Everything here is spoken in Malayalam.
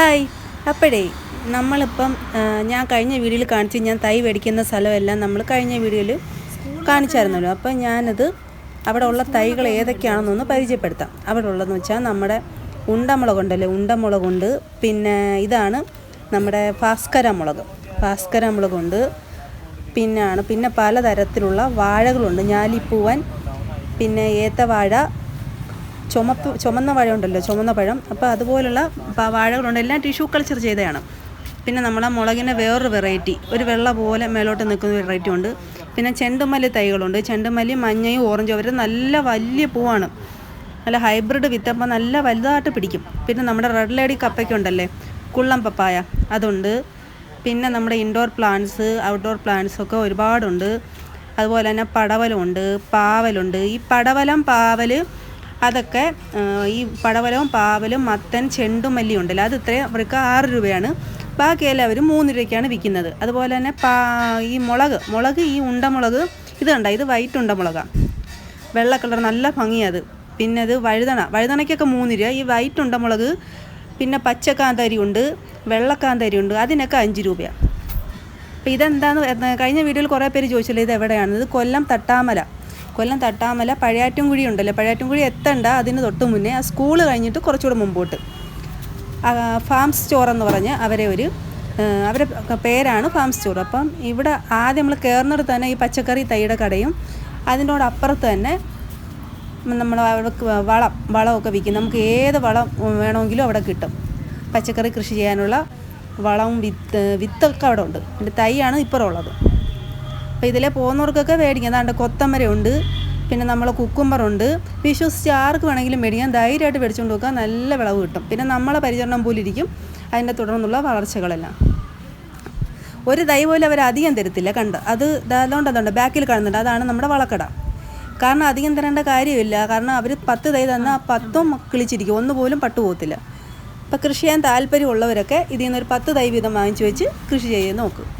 ഹായ്. അപ്പോഴേ നമ്മളിപ്പം ഞാൻ കഴിഞ്ഞ വീഡിയോയിൽ കാണിച്ച് ഞാൻ തൈ മേടിക്കുന്ന സ്ഥലമെല്ലാം നമ്മൾ കഴിഞ്ഞ വീഡിയോയിൽ കാണിച്ചായിരുന്നല്ലോ. അപ്പം ഞാനത് അവിടെ ഉള്ള തൈകൾ ഏതൊക്കെയാണെന്നൊന്ന് പരിചയപ്പെടുത്താം. അവിടെ ഉള്ളതെന്ന് വെച്ചാൽ നമ്മുടെ ഉണ്ടമുളകുണ്ടല്ലോ? ഉണ്ടമുളകുണ്ട് പിന്നെ ഇതാണ് നമ്മുടെ ഭാസ്കര മുളക് ഭാസ്കര മുളകുണ്ട് പിന്നാണ് പിന്നെ പലതരത്തിലുള്ള വാഴകളുണ്ട്. ഞാലിപ്പൂവൻ പിന്നെ ഏത്തവാഴ ചുമപ്പ് ചുമന്ന പഴം ഉണ്ടല്ലോ ചുമന്ന പഴം. അപ്പോൾ അതുപോലുള്ള വാഴകളുണ്ട്. എല്ലാം ടിഷ്യൂ കൾച്ചർ ചെയ്തതാണ്. പിന്നെ നമ്മളെ മുളകിന്റെ വേറൊരു വെറൈറ്റി ഒരു വെള്ള പോലെ മേലോട്ട് നിൽക്കുന്ന വെറൈറ്റി ഉണ്ട്. പിന്നെ ചെണ്ടുമല്ലി തൈകളുണ്ട്. ചെണ്ടുമല്ലി മഞ്ഞയും ഓറഞ്ചും അവർ നല്ല വലിയ പൂവാണ്. നല്ല ഹൈബ്രിഡ് വിത്തപ്പം നല്ല വലുതായിട്ട് പിടിക്കും. പിന്നെ നമ്മുടെ റെഡ് ലേഡി കപ്പയ്ക്കുണ്ടല്ലേ കുള്ളം പപ്പായ അതുണ്ട്. പിന്നെ നമ്മുടെ ഇൻഡോർ പ്ലാന്റ്സ് ഔട്ട്ഡോർ പ്ലാന്റ്സ് ഒക്കെ ഒരുപാടുണ്ട്. അതുപോലെ തന്നെ പടവലുണ്ട് പാവലുണ്ട്. ഈ പടവലം പാവൽ അതൊക്കെ ഈ പടവലവും പാവലും മത്തൻ ചെണ്ടുമല്ലി ഉണ്ടല്ലോ അത് ഇത്രയും അവർക്ക് ആറ് രൂപയാണ്. ബാക്കി എല്ലാവരും മൂന്ന് രൂപയ്ക്കാണ് വിൽക്കുന്നത്. അതുപോലെ തന്നെ പാ ഈ മുളക് മുളക് ഈ ഉണ്ടമുളക് ഇത് ഇത് വൈറ്റ് ഉണ്ടമുളകാണ് വെള്ള കളർ നല്ല ഭംഗിയത് പിന്നെ അത് വഴുതണ വഴുതണയ്ക്കൊക്കെ മൂന്ന് രൂപ. ഈ വൈറ്റ് ഉണ്ടമുളക് പിന്നെ പച്ചക്കാന്തരി ഉണ്ട് വെള്ളക്കാന്തരി ഉണ്ട് അതിനൊക്കെ അഞ്ച് രൂപയാണ് അപ്പോൾ ഇതെന്താന്ന് കഴിഞ്ഞ വീഡിയോയിൽ കുറേ പേര് ചോദിച്ചല്ലോ ഇത് എവിടെയാണ്? ഇത് കൊല്ലം തട്ടാമല. കൊല്ലം തട്ടാമല പഴയാറ്റുംകുഴി ഉണ്ടല്ലോ. പഴയാറ്റുംകുഴി എത്തണ്ട അതിന് തൊട്ട് മുന്നേ ആ സ്കൂൾ കഴിഞ്ഞിട്ട് കുറച്ചുകൂടെ മുമ്പോട്ട്. ഫാം സ്റ്റോർ എന്ന് പറഞ്ഞ് അവരെ ഒരു അവരെ പേരാണ് ഫാം സ്റ്റോർ. അപ്പം ഇവിടെ ആദ്യം നമ്മൾ കയറുന്നിടത്ത് തന്നെ ഈ പച്ചക്കറി തൈയുടെ കടയും അതിനോട് അപ്പുറത്ത് തന്നെ നമ്മൾ അവിടെ വളം വളമൊക്കെ വിൽക്കും. നമുക്ക് ഏത് വളം വേണമെങ്കിലും അവിടെ കിട്ടും. പച്ചക്കറി കൃഷി ചെയ്യാനുള്ള വളവും വിത്ത് വിത്തൊക്കെ അവിടെ ഉണ്ട്. എന്റെ തൈയാണ് ഇപ്പുറമുള്ളത് അപ്പോൾ ഇതിലെ പോകുന്നവർക്കൊക്കെ മേടിക്കാം. അതാണ്ട് കൊത്തമരയുണ്ട്. പിന്നെ നമ്മളെ കുക്കുംബറുണ്ട് വിശ്വസിച്ച് ആർക്ക് വേണമെങ്കിലും മേടിക്കാം. ധൈര്യമായിട്ട് മേടിച്ചുകൊണ്ട് നോക്കുക നല്ല വിളവ് കിട്ടും. പിന്നെ നമ്മളെ പരിചരണം പോലിരിക്കും അതിന്റെ തുടർന്നുള്ള വളർച്ചകളെല്ലാം. ഒരു തൈ പോലും അവർ അധികം തരത്തില്ല. കണ്ട്? അത് അതുകൊണ്ട് അതുകൊണ്ട് ബാക്കിൽ കാണുന്നുണ്ട്. അതാണ് നമ്മുടെ വളക്കട. കാരണം അധികം തരേണ്ട കാര്യമില്ല. കാരണം അവർ പത്ത് തൈ തന്നാൽ പത്തും കിളിച്ചിരിക്കും. ഒന്ന് പോലും പട്ടു പോകത്തില്ല അപ്പോൾ കൃഷി ചെയ്യാൻ താല്പര്യമുള്ളവരൊക്കെ ഇതിൽ നിന്നൊരു പത്ത് തൈ വീതം വാങ്ങിച്ചു വെച്ച് കൃഷി ചെയ്യാൻ നോക്കും.